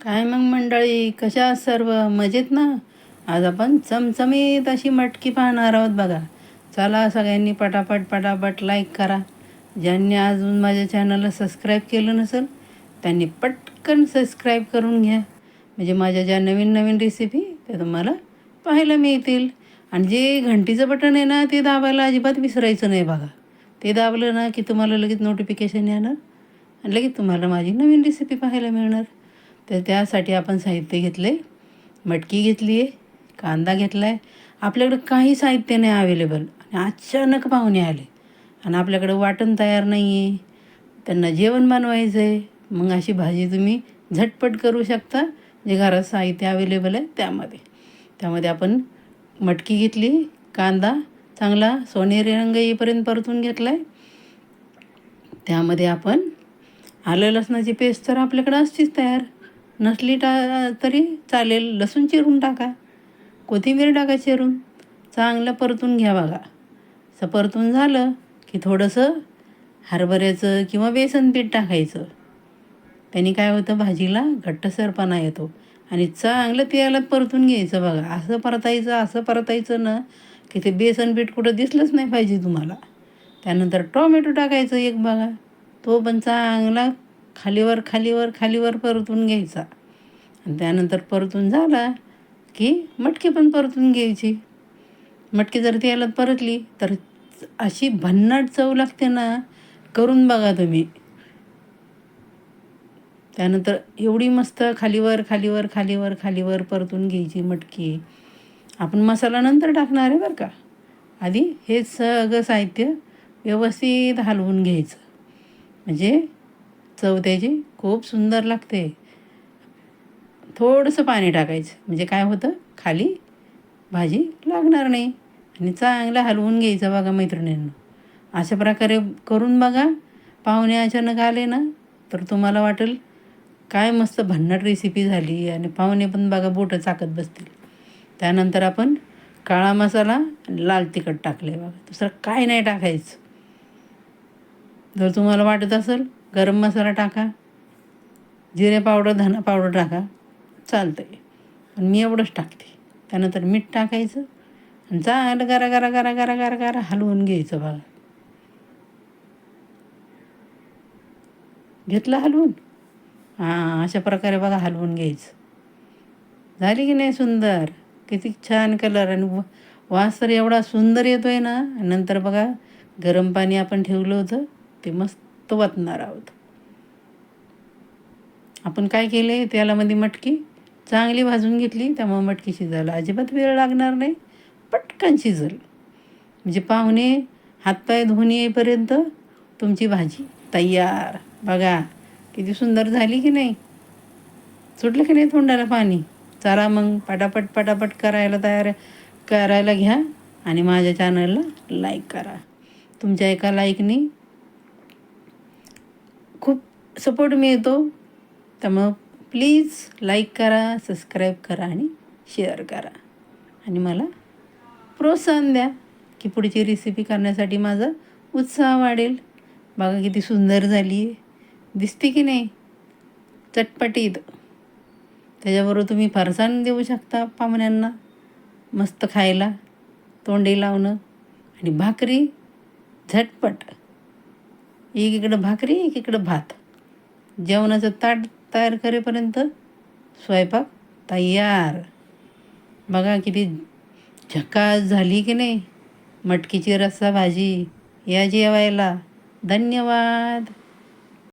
काय मग मंडळी कशा सर्व? मजेत ना? आज आपण चमचमीत अशी मटकी पाहणार आहोत बघा. चला सगळ्यांनी पटापट पटापट लाईक करा. ज्यांनी अजून माझ्या चॅनलला सबस्क्राईब केलं नसेल त्यांनी पटकन सबस्क्राईब करून घ्या. म्हणजे माझ्या ज्या नवीन नवीन रेसिपी त्या तुम्हाला पाहायला मिळतील. आणि जे घंटीचं बटन आहे ना ते दाबायला अजिबात विसरायचं नाही बघा. ते दाबलं ना की तुम्हाला लगेच नोटिफिकेशन येणार. आणि लगेच तुम्हाला माझी नवीन रेसिपी पाहायला मिळणार. तर त्यासाठी आपण साहित्य घेतलं आहे मटकी घेतली आहे कांदा घेतला आहे आपल्याकडं काही साहित्य नाही अवेलेबल आणि अचानक पाहुणे आले. आणि आपल्याकडं वाटण तयार नाही आहे त्यांना जेवण बनवायचं आहे मग अशी भाजी तुम्ही झटपट करू शकता. जे घरात साहित्य अवेलेबल आहे त्यामध्ये. त्यामध्ये आपण मटकी घेतली कांदा चांगला सोनेरी रंग येईपर्यंत परतून घेतला आहे त्यामध्ये आपण आलं लसणाची पेस्ट तर आपल्याकडं असतीच तयार. नसली टा तरी चालेल. लसूण चिरून टाका. कोथिंबीर टाका चिरून. चांगलं परतून घ्या बघा. असं परतून झालं की थोडंसं हरभऱ्याचं किंवा बेसन पीठ टाकायचं. त्यांनी काय होतं? भाजीला घट्टसरपणा येतो. आणि चांगलं प्यायला परतून घ्यायचं बघा. असं परतायचं असं परतायचं ना की ते बेसन पीठ कुठं दिसलंच नाही पाहिजे तुम्हाला. त्यानंतर टॉमॅटो टाकायचं एक बघा. तो पण चांगला खालीवर खालीवर खालीवर परतून घ्यायचा. आणि त्यानंतर परतून झाला की मटकी पण परतून घ्यायची. मटकी जर तेलात परतली तर अशी भन्नाट चव लागते ना करून बघा तुम्ही. त्यानंतर एवढी मस्त खालीवर खालीवर खालीवर खालीवर परतून घ्यायची मटकी. आपण मसाला नंतर टाकणार आहे बरं का. आधी हे सगळं साहित्य व्यवस्थित हलवून घ्यायचं. म्हणजे चव त्याची खूप सुंदर लागते. थोडंसं पाणी टाकायचं. म्हणजे काय होतं? खाली भाजी लागणार नाही. आणि चांगलं हलवून घ्यायचं बघा मैत्रिणींना. अशा प्रकारे करून बघा. पाहुणे अचानक आले ना तर तुम्हाला वाटेल काय मस्त भन्नाट रेसिपी झाली आणि पाहुणे पण बघा बोटं चाकत बसतील. त्यानंतर आपण काळा मसाला आणि लाल तिखट टाकले बघा. दुसरं काय नाही टाकायचं. जर तुम्हाला वाटत असेल गरम मसाला टाका. जिरे पावडर धना पावडर टाका. चालतं आहे पण मी एवढंच टाकते. त्यानंतर मीठ टाकायचं आणि चांगलं गरा गरा गरा गरा गरा गरा हलवून घ्यायचं बघा. घेतलं हलवून? हां अशा प्रकारे बघा हलवून घ्यायचं. झाली की नाही सुंदर? किती छान कलर आणि व- वास तर एवढा सुंदर येतो आहे ना? नंतर बघा गरम पाणी आपण ठेवलं होतं ते मस्त तो वतणार आहोत. आपण काय केले? तेलामध्ये मटकी चांगली भाजून घेतली. त्यामुळे मटकी शिजायला अजिबात वेळ लागणार नाही. पटकन शिजल. म्हणजे पाहुणे हातपाय धुवून येईपर्यंत तुमची भाजी तयार. बघा किती सुंदर झाली की नाही? सुटलं की नाही तोंडाला पाणी? चला मग पटापट पटापट करायला तयार करायला घ्या आणि माझ्या चॅनलला लाईक करा. तुमच्या एका लाईकनी सपोर्ट मिळतो त्यामुळं प्लीज लाईक करा सबस्क्राईब करा आणि शेअर करा. आणि मला प्रोत्साहन द्या की पुढची रेसिपी करण्यासाठी माझा उत्साह वाढेल. बघा किती सुंदर झाली आहे दिसते की नाही? चटपटीत. त्याच्याबरोबर तुम्ही फरसाण देऊ शकता पाहुण्यांना. मस्त खायला तोंडे लावणं आणि भाकरी झटपट. एकीकडं भाकरी एकीकडं भात. जेवणाचं ताट तयार करेपर्यंत स्वयंपाक तयार. बघा किती झकास झाली की नाही. मटकीची रस्सा भाजी या जेवायला. धन्यवाद.